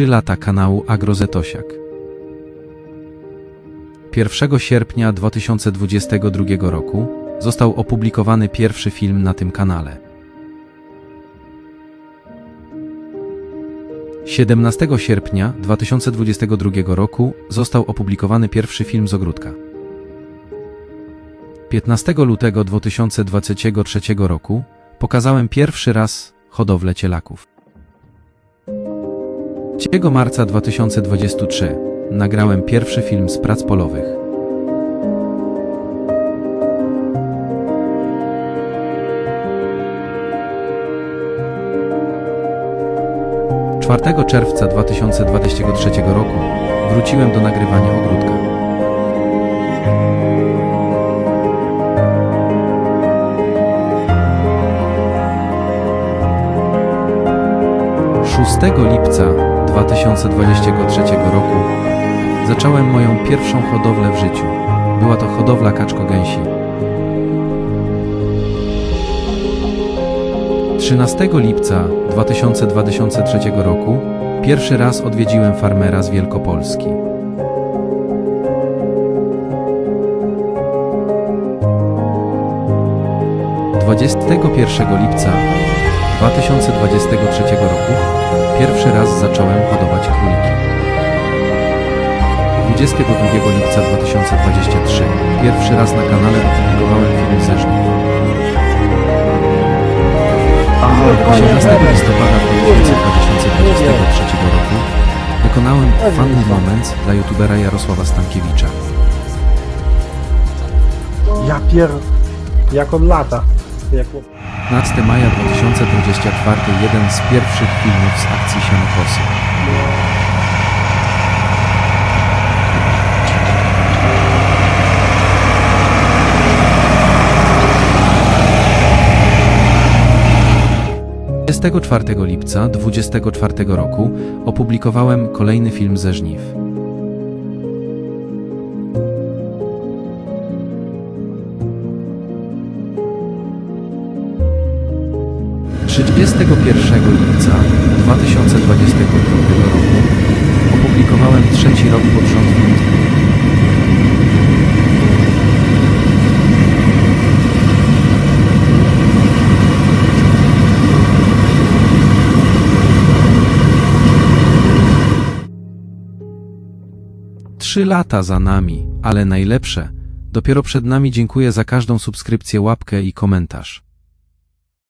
3 lata kanału Agrozetosiak. 1 sierpnia 2022 roku został opublikowany pierwszy film na tym kanale. 17 sierpnia 2022 roku został opublikowany pierwszy film z ogródka. 15 lutego 2023 roku pokazałem pierwszy raz hodowlę cielaków. 3 marca 2023 nagrałem pierwszy film z prac polowych. Czwartego czerwca 2023 roku wróciłem do nagrywania ogródka. 6 lipca 2023 roku zacząłem moją pierwszą hodowlę w życiu. Była to hodowla kaczko-gęsi. 13 lipca 2023 roku pierwszy raz odwiedziłem farmera z Wielkopolski. Dwudziestego pierwszego lipca 2023 roku pierwszy raz zacząłem hodować króliki. 22 lipca 2023 pierwszy raz na kanale opublikowałem film ze żniw. 18 listopada 2023 roku wykonałem Funny Moments dla youtubera Jarosława Stankiewicza. Ja pier... Jak on lata. 15 maja 2024 jeden z pierwszych filmów z akcji Sianokosy. Dwudziestego 4 lipca 24 roku opublikowałem kolejny film ze żniw. 31 lipca 2022 roku opublikowałem trzeci rok pod rząd. Trzy lata za nami, ale najlepsze, dopiero przed nami dziękuję za każdą subskrypcję, łapkę i komentarz.